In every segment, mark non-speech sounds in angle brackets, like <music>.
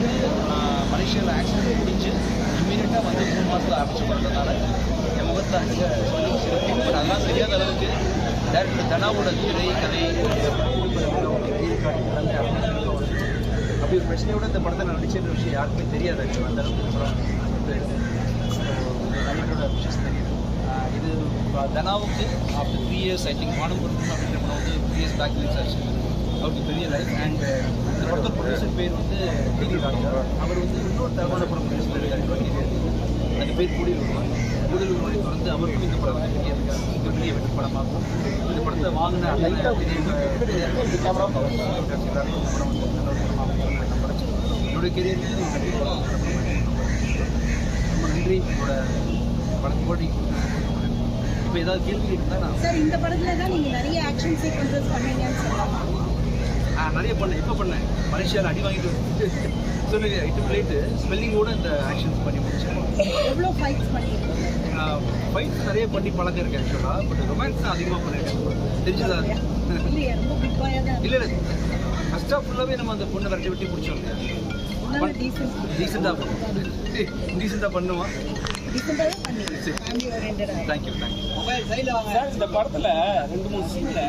வந்து மலேசியாவில் ஆக்சிடென்ட் முடிஞ்சு இம்மீடியட்டாக வந்து மூணு மாதத்தில் ஆரம்பிச்சு வந்ததுனால என் முகத்தில் அடிக்க சொல்லி இருக்கு பட் அதெல்லாம் தெரியாத அளவுக்கு டேரக்டர் தனாவோட திரை கதை அப்படி ஒரு பிரச்சனையோட இந்த படத்தை நான் நடிச்சேன்ற விஷயம் யாருக்குமே தெரியாது actually. அந்த அளவுக்கு படம் நடிகரோட விஷயம் தெரியுது இது தனாவுக்கு after three years I think வானம் பொருத்தம் அப்படின்ற படம் வந்து த்ரீ இயர்ஸ் பேக் ரிலீஸ் ஆச்சு அவருக்கு பெரிய லைஃப் அண்ட் இந்த படத்தோட ப்ரொடியூசர் பேர் வந்து டிகிரி டாக்டர் அவர் வந்து இன்னொரு தரமான படம் ப்ரொடியூஸ் பண்ணியிருக்காரு அந்த பேர் கூடி வருவார் கூடில் வருவாரை தொடர்ந்து அவருக்கும் இந்த படம் பெரிய பெரிய வெற்றி படமாகும். இந்த படத்தை வாங்கின படம். என்னுடைய கெரியருக்கு ரொம்ப நன்றி. என்னோட படத்து போட்டி இப்போ ஏதாவது கேள்வி இருந்தால் நான் சார் இந்த படத்துல தான் நீங்க நிறைய ஆக்ஷன் சீக்வன்சஸ் பண்ணீங்கன்னு சொல்லலாம் நிறைய பண்ணேன். எப்போ பண்ணேன்? மலேசியாவில் அடி வாங்கிட்டு <laughs> சொல்லி இட்டு பிளேட்டு ஸ்மெல்லிங்கோட இந்த ஆக்ஷன்ஸ் பண்ணி முடிச்சேன் எவ்வளோ ஃபைட்ஸ் ஃபைட்ஸ் நிறைய பண்ணி பழக்கம் இருக்கு ஆக்சுவலாக பட் ரொமான்ஸ் தான் அதிகமாக பண்ணிருக்கேன். தெரிஞ்சதா? இல்லை இல்லை. ஃபர்ஸ்ட் ஆஃப் ஃபுல்லாகவே நம்ம அந்த பொண்ணை விரட்டி விட்டி டீசென்ட் டீசெண்டாக பண்ணுவோம். <laughs> டீசெண்டாக பண்ணுவோம். இந்த படத்துல ரெண்டு மூணு சீன்ல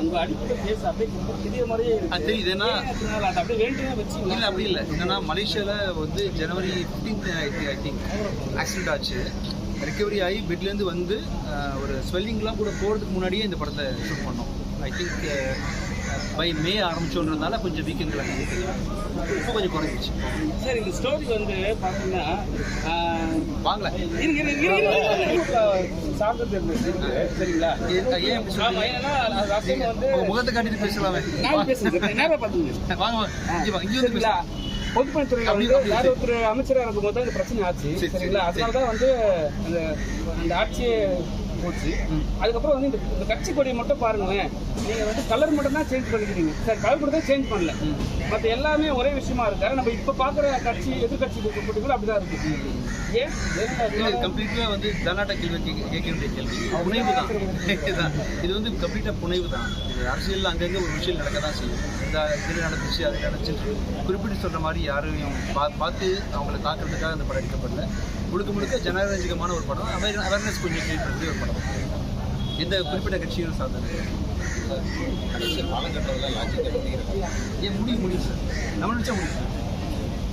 உங்க அடிப்படை பேச அப்படியே ரொம்ப பெரிய மாதிரியே இருக்கு. அது அதை அப்படியே வச்சீங்களா இல்லை அப்படி இல்லை. என்னன்னா மலேசியாவில் வந்து January fifteenth I think accident ஆச்சு. ரெக்கவரி ஆகி பெட்லேருந்து வந்து ஒரு ஸ்வெல்லிங்லாம் கூட போகிறதுக்கு முன்னாடியே இந்த படத்தை ஷூட் பண்ணோம். ஐ திங்க் பை மே ஆரம்பிச்சோன்றதுனால கொஞ்சம் வீக்கெண்டில் இப்போ கொஞ்சம் குறைஞ்சிச்சு சார் இந்த ஸ்டோரி வந்து பாத்தீங்கன்னா ஆஹ், வாங்கல. சரிங்களா? ஏன் முகத்தை காட்டிட்டு பேசலாமே. வாங்க வாங்க. இங்க வந்து பேசலாம். பொதுப்பணித்துறையில அப்படி- வந்து வேற ஒருத்தர் அமைச்சரா இருக்கும்போது தான் இந்த பிரச்சனை ஆச்சு. சரி, சரி, சரிங்களா? சரி. அதனால தான் வந்து அந்த அந்த ஆட்சியே போச்சு. அதுக்கப்புறம் வந்து இந்த கட்சி கொடியை மட்டும் பாருங்களேன். நீங்க வந்து கலர் மட்டும் தான் சேஞ்ச் பண்ணிக்கிறீங்க. சார் கலர் மட்டும் தான் சேஞ்ச் பண்ணல. மற்ற எல்லாமே ஒரே விஷயமா இருக்கு. நம்ம இப்ப பாக்குற கட்சி எதிர்கட்சி கொடி கூட அப்படிதான் இருக்கு. ஏன்? இல்ல ஏன்னா கம்ப்ளீட்டா வந்து தனாட்ட கேள்வி கேட்க வேண்டிய கேள்வி. புனைவு தான். <laughs> இது வந்து கம்ப்ளீட்டா புனைவு தான். அரசியல்ல அங்கங்க ஒரு விஷயம் நடக்க தான் செய்யும். இந்த இது நடந்துச்சு அது நடந்துச்சு குறிப்பிட்டு சொல்ற மாதிரி யாரையும் பா பார்த்து அவங்கள தாக்குறதுக்காக அந்த படம் எடுக்கப்படல. முழுக்க முழுக்க ஜனரஞ்சகமான ஒரு படம். அவேர்னஸ் கொஞ்சம் கிரியேட் பண்ணுறது ஒரு படம். எந்த குறிப்பிட்ட கட்சியும் சார்ந்தது ஏன் முடியும் முடியும் சார்? நம்ம நினச்சா முடியும் சார்.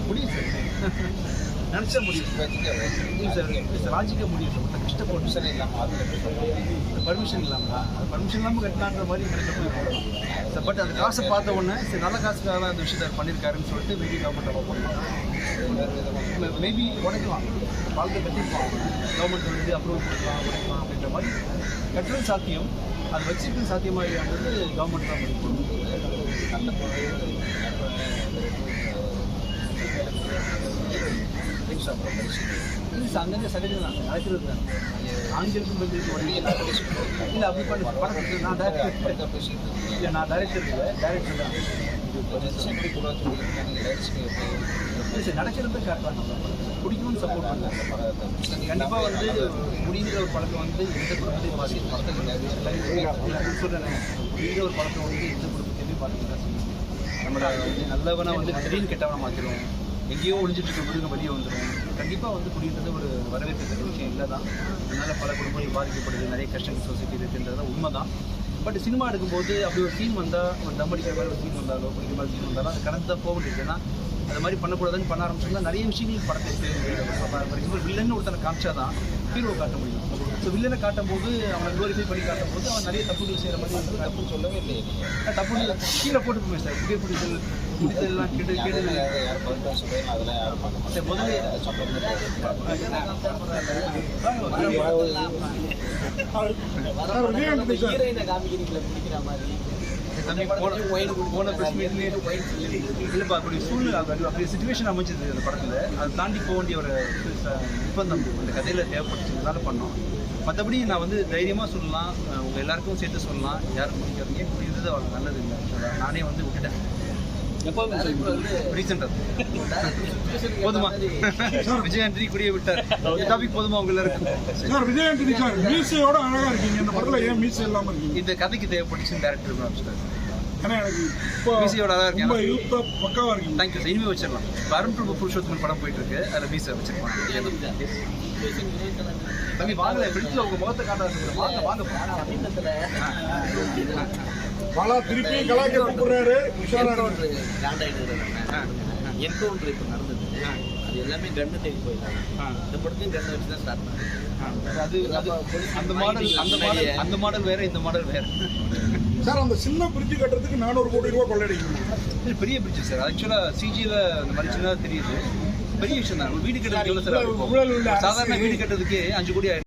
முடியும் சார். நினச்ச முடியும் சார் முடியும் சார் லாஜிக்காக முடியும் சார் மொத்த சார் இல்லாமல் பர்மிஷன் இல்லாமல் பர்மிஷன் இல்லாமல் கட்டலான்ற மாதிரி எனக்கு போய் சார் பட் அந்த காசை பார்த்த உடனே சரி நல்ல காசுக்காக தான் அந்த விஷயத்தை பண்ணியிருக்காருன்னு சொல்லிட்டு மேபி கவர்மெண்ட் அலோவ் பண்ணலாம். மேபி உடைக்கலாம். வாழ்க்கை கட்டிருப்பான் கவர்மெண்ட் வந்து அப்ரூவ் கொடுக்கலாம் உடைக்கலாம் அப்படின்ற மாதிரி கட்டுறது சாத்தியம். அது வச்சுக்கிறது சாத்தியமாக இல்லையான்றது கவர்மெண்ட் தான் முடியும் நல்ல இல்லை சார் அங்கங்கே சகஜம் தான் நடக்கிறது தான் ஆண்களுக்கும் பெண்களுக்கும் ஒரே இல்லை அப்படி பண்ணி. படத்துக்கு நான் டேரக்டர் இல்லை நான் டேரக்டர் இல்லை டேரக்டர் தான் நடக்கிறது காட்டுறாங்க பிடிக்கும்னு சப்போர்ட் பண்ணாங்க கண்டிப்பாக வந்து முடிங்கிற ஒரு பழக்கம் வந்து எந்த குடும்பத்தையும் பாதிக்கும் படத்தை கிடையாது சொல்கிறேன் முடிங்கிற ஒரு பழக்கம் வந்து எந்த குடும்பத்தையுமே பாதிக்கிறதா நம்மளை வந்து நல்லவனா வந்து திடீர்னு கெட்டவனா மாற்றிடும் எங்கேயோ ஒழிஞ்சிட்டு இருக்க மிருகம் வெளியே வந்துடும் கண்டிப்பாக வந்து குடின்றது ஒரு வரவேற்கத்தக்க விஷயம் இல்லை தான். அதனால பல குடும்பங்கள் பாதிக்கப்படுது நிறைய கஷ்டங்கள் சொசைட்டி இருக்குன்றது உண்மை தான் பட் சினிமா எடுக்கும்போது அப்படி ஒரு சீன் வந்தால் ஒரு தம் அடிக்கிற மாதிரி ஒரு சீன் வந்தாலோ பிடிக்கிற மாதிரி சீன் வந்தாலும் அது கடந்து தான் போக வேண்டியது. ஏன்னா அது மாதிரி பண்ணக்கூடாதுன்னு பண்ண ஆரம்பிச்சோம்னா நிறைய விஷயங்கள் படத்தை ஃபார் எக்ஸாம்பிள் வில்லன் ஒருத்தனை காமிச்சா தான் ஹீரோ காட்ட முடியும். ஸோ வில்லனை காட்டும் போது அவனை க்ளோரிஃபை பண்ணி காட்டும் போது அவன் நிறைய தப்புகள் செய்கிற மாதிரி வந்து தப்பு சொல்லவே இல்லை தப்பு இல்லை. கீழே போட்டுக்குமே சார். புகை பிடித்தல் பிடித்தல்லாம் கெடு கெடு. சரி, முதல்ல தம்பி போன போன பிரஸ் மீட்லேயே இல்லைப்பா அப்படி சூழ்நிலை அப்படியே அப்படி சுச்சுவேஷன் அமைஞ்சது அந்த படத்தில். அதை தாண்டி போக வேண்டிய ஒரு நிர்பந்தம் அந்த கதையில் தேவைப்பட்டுச்சுனால பண்ணோம். மற்றபடி நான் வந்து தைரியமாக சொல்லலாம். உங்கள் எல்லாருக்கும் சேர்த்து சொல்லலாம். யாரும் முடிக்காதீங்க இதுதான் அவ்வளோ நல்லது இல்லை. நானே வந்து விட்டுட்டேன். போதுமா? <laughs> விஜயாண்டி குடியை விட்டார். டாபிக் போதுமா உங்க எல்லாருக்கும் சார் சார் மீசையோட அழகா இருக்கீங்க. இந்த படத்துல ஏன் மீசை இல்லாம இருக்கீங்க? இந்த கதைக்கு தேவைப்பட்டுச்சுன்னு டேரக்டர் அமைச்சிட்டாரு ஆனா எனக்கு இப்போ மீசையோட அழகா இருக்கு. ரொம்ப யூத்தா பக்காவா இருக்கீங்க. தேங்க்யூ சார் இனிமே வச்சிடலாம். அருண் பிரபு புருஷோத்தமன் படம் போயிட்டு இருக்கு. அதில் மீசை வச்சிருப்பாங்க தம்பி வாங்கல ஃப்ரெண்ட்ஸில் உங்க முகத்தை காட்டாத வாங்க வாங்க. பாலா திருப்பியும் கலாய்க்க கூப்பிடுறாரு. என்கவுண்டர் இப்போ நடந்தது. அது எல்லாமே கண்ணு தேடி போயிட்டாங்க. இந்த படத்தையும் கண்ணை வச்சு தான் ஸ்டார்ட் பண்ணாங்க. அது அது அந்த மாடல் அந்த மாடல் அந்த மாடல் வேற இந்த மாடல் வேற. சார் அந்த சின்ன பிரிட்ஜ் கட்டுறதுக்கு நானூறு கோடி ரூபாய் கொள்ளையடிக்கணும். இது பெரிய பிரிட்ஜ் சார். ஆக்சுவலாக சிஜியில் அந்த மாதிரி சின்னதாக தெரியுது. பெரிய விஷயம் தான். வீடு கட்டுறதுக்கு எவ்வளோ சார்? சாதாரண. வீடு கட்டுறதுக்கே அஞ்சு கோடி